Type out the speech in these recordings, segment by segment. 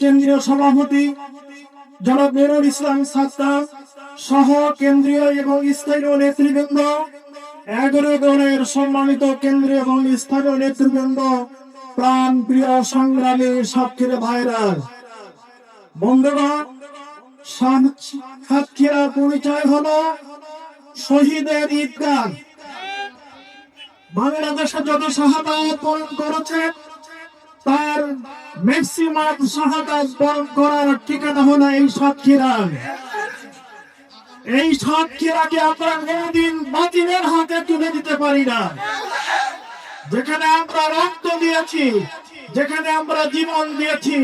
কেন্দ্রীয় সভাপতি জনাব ইসলাম সাত্তার সহ কেন্দ্রীয় এবং স্থানীয় নেতৃবৃন্দ, এগারো সম্মানিত কেন্দ্রীয় এবং স্থানীয় নেতৃবৃন্দ, প্রাণ প্রিয় সংগ্রামী সাক্ষীর ভাইরাল বন্ধুগণ সাতক্ষীরার পরিচয় হলো শহীদের ঈদগাহ। বাংলাদেশে যত শাহাদাত করেছে ম্যাক্সিমাম শাহাদাত বরণ করার ঠিকানা হলো এই সাতক্ষীরা। এই সাতক্ষীরাকে আমরা কোনদিন বাতিলের হাতে তুলে দিতে পারি না। যেখানে আমরা রক্ত দিয়েছি, যেখানে আমরা জীবন দিয়েছি,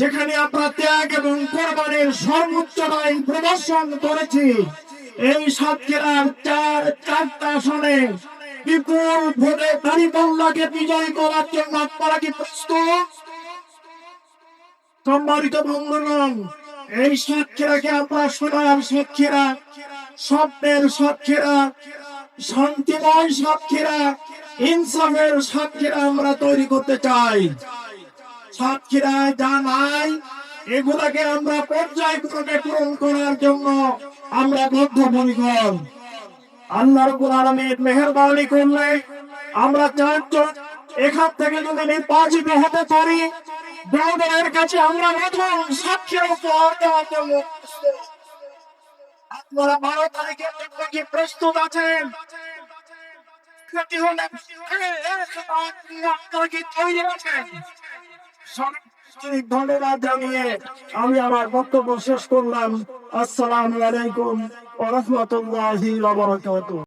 যেখানে আমরা ত্যাগ এবং কোরবানির সর্বোচ্চ নয় প্রদর্শন করেছি, এই সাতক্ষীরার চার চারটা আসনে বিপুল ভোটে দাঁড়িপাল্লাকে বিজয় করার জন্য আপনারা কি প্রস্তুত? সম্মানিত বন্ধুগণ, এই সাতক্ষীরাকে আমরা সোনার সাতক্ষীরা, স্বপ্নের সাতক্ষীরা, শান্তিময় সাতক্ষীরা, ইনসাফের সাতক্ষীরা আমরা তৈরি করতে চাই। সাতক্ষীরায় যা নাই, এগুলাকে আমরা পর্যায়ক্রমে পূরণ করার জন্য আমরা বদ্ধপরিকর। আল্লাহ রব্বুল আলামিন মেহেরবানি করলে আমরা চারজন এখান থেকে যদি নির্বাচিত হতে পারি দেওয়ার কাছে আমরা নতুন সাক্ষীর উপহার দেওয়ার জন্য আপনারা বারো তারিখের জন্য কি প্রস্তুত আছেন? আমি আমার বক্তব্য শেষ করলাম। আসসালামু আলাইকুম ওয়া রাহমাতুল্লাহি ওয়া বারাকাতুহু।